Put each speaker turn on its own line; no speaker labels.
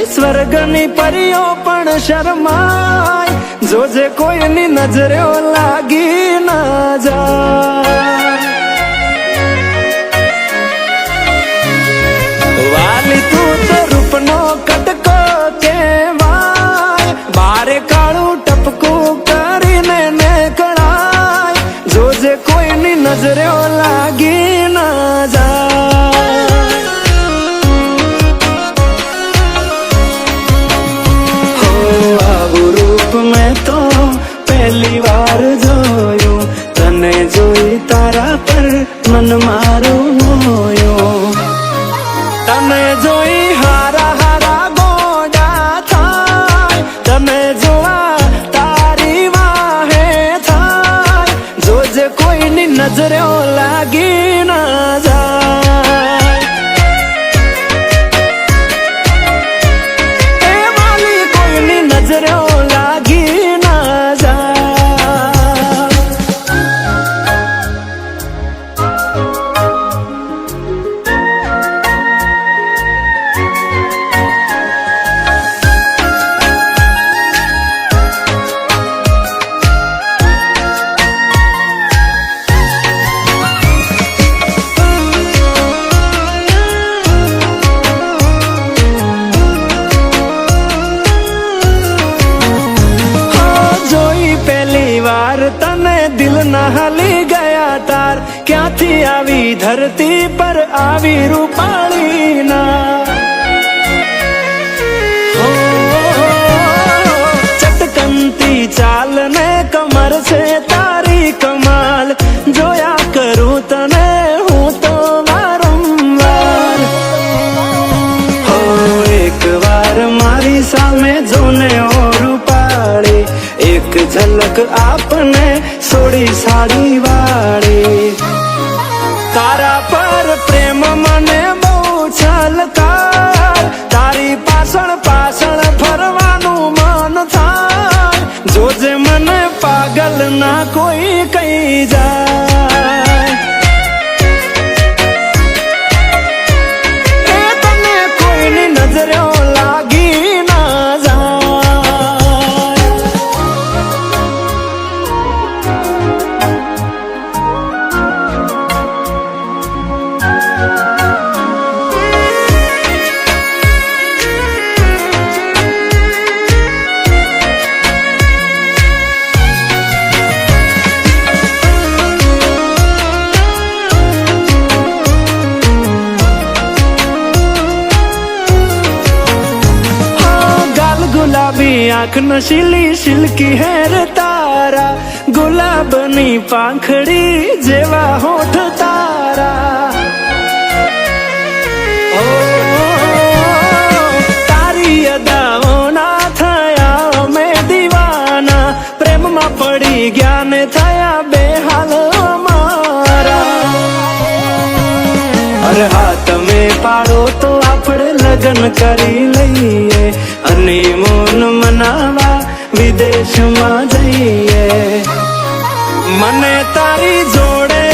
જોઈ સ્વર્ગની પરીઓ પણ શરમાય. જોજે કોઈની નજરે લાગી ના જાય. વાલી તું તો રૂપનો કટકો કેવાય બારે કાળું ટપકું કરીને નીકળાય. જોજે કોઈની નજરે લાગી ના જાય. તારા પર મન મારું મોયું. તને જોઈ ક્યાંથી આવી ધરતી પર આવી રૂપાળી ના? ચટકનતી ચાલ ને કમર છે તારી કમાલ. જોયા કરું તને હું તો વારંવાર. એક વાર મારી સામે જોને ઝલક આપને સોડી સાડી વાળી તારા પર પ્રેમ મને બહુ છલકાર તારી પાછળ પાછળ ફરવાનું મન થાય જોજે મને પાગલ ના કોઈ કઈ જાય ગુલાબી આંખ નશીલી શિલકી હેર તારા ગુલાબની પાંખડી જેવા હોઠ તારા તારી અદાઓના થયા અમે દીવાના પ્રેમમાં પડી ગયા ને થયા બેહાલ અમારા અરે હા તમે પાડો તો આપણે લગ્ન કરી લઈએ અને મોન મનાવા વિદેશમાં જઈએ. મને તારી જોડે